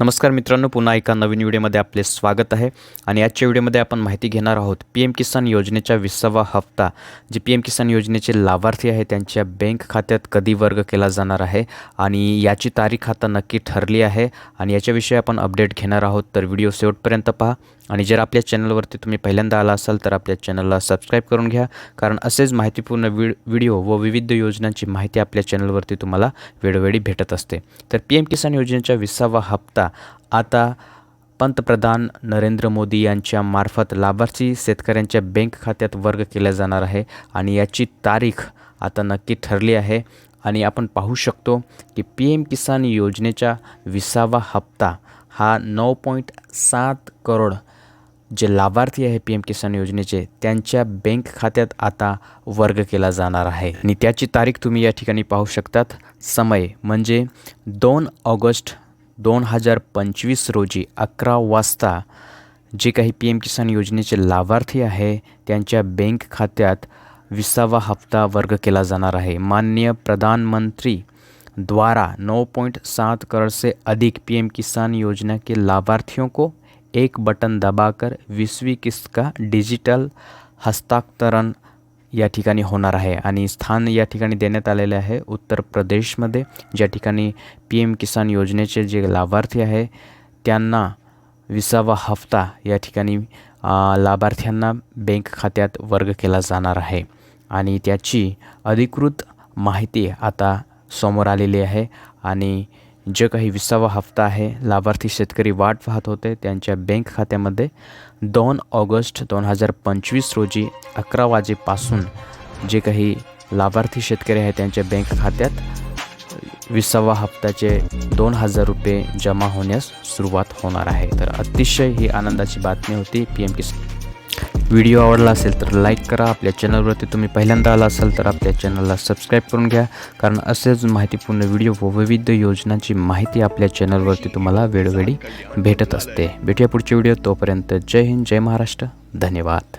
नमस्कार मित्रांनो पुन्हा एका नवीन व्हिडिओमध्ये आपले स्वागत आहे. आणि आजच्या व्हिडिओमध्ये आपण माहिती घेणार आहोत पी एम किसान योजनेचा विसावा हप्ता जे पी एम किसान योजनेचे लाभार्थी आहे त्यांच्या बँक खात्यात कधी वर्ग केला जाणार आहे आणि याची तारीख आता नक्की ठरली आहे. आणि याच्याविषयी आपण अपडेट घेणार आहोत तर व्हिडिओ शेवटपर्यंत पहा. आणि जर आपल्या चॅनलवरती तुम्ही पहिल्यांदा आला असाल तर आपल्या चॅनलला सबस्क्राईब करून घ्या. कारण असेच माहितीपूर्ण वि व्हिडिओ व विविध योजनांची माहिती आपल्या चॅनलवरती तुम्हाला वेळोवेळी भेटत असते. तर पी एम किसान योजनेचा विसावा हप्ता आता पंतप्रधान नरेंद्र मोदी यांच्या मार्फत लाभार्थी शेतकऱ्यांच्या बँक खात्यात वर्ग केला जाणार आहे आणि याची तारीख आता नक्की ठरली आहे. आणि आपण पाहू शकतो की पी एम किसान योजनेचा विसावा हप्ता हा नऊ पॉईंट सात करोड जे लाभार्थी आहे पी एम किसान योजनेचे त्यांच्या बँक खात्यात आता वर्ग केला जाणार आहे. आणि त्याची तारीख तुम्ही या ठिकाणी पाहू शकतात. समय म्हणजे दोन ऑगस्ट दोन हजार पंचवीस रोजी अकरा वाजता जे काही पी एम किसान योजनेचे लाभार्थी आहे त्यांच्या बँक खात्यात विसावा हप्ता वर्ग केला जाणार आहे. माननीय प्रधानमंत्री द्वारा नौ पॉइंट सात करोड़ से अधिक पीएम किसान योजना के लाभार्थियों को एक बटन दबाकर बीसवीं किस्त का डिजिटल हस्तांतरण या ठिकाणी होणार आहे. आणि स्थान या ठिकाणी देण्यात आलेले आहे उत्तर प्रदेशमध्ये. ज्या ठिकाणी पी एम किसान योजनेचे जे लाभार्थी आहे त्यांना विसावा हप्ता या ठिकाणी लाभार्थ्यांना बँक खात्यात वर्ग केला जाणार आहे. आणि त्याची अधिकृत माहिती आता समोर आलेली आहे. आणि जे काही विसावा हप्ता आहे लाभार्थी शेतकरी वाट पाहत होते त्यांच्या बँक खात्यामध्ये दोन ऑगस्ट दोन हजार पंचवीस रोजी अकरा वाजेपासून जे काही लाभार्थी शेतकरी आहे त्यांच्या बँक खात्यात विसावा हप्त्याचे दोन हजार रुपये जमा होण्यास सुरुवात होणार आहे. तर अतिशय ही आनंदाची बातमी होती. पी एम किसान व्हिडिओ आवडला असेल तर लाईक करा. आपल्या चॅनलवरती तुम्ही पहिल्यांदा आला असाल तर आपल्या चॅनलला सबस्क्राईब करून घ्या. कारण असेच माहितीपूर्ण व्हिडिओ व विविध योजनांची माहिती आपल्या चॅनलवरती तुम्हाला वेळोवेळी भेटत असते. भेटूया पुढच्या व्हिडिओ तोपर्यंत जय हिंद जय महाराष्ट्र. धन्यवाद.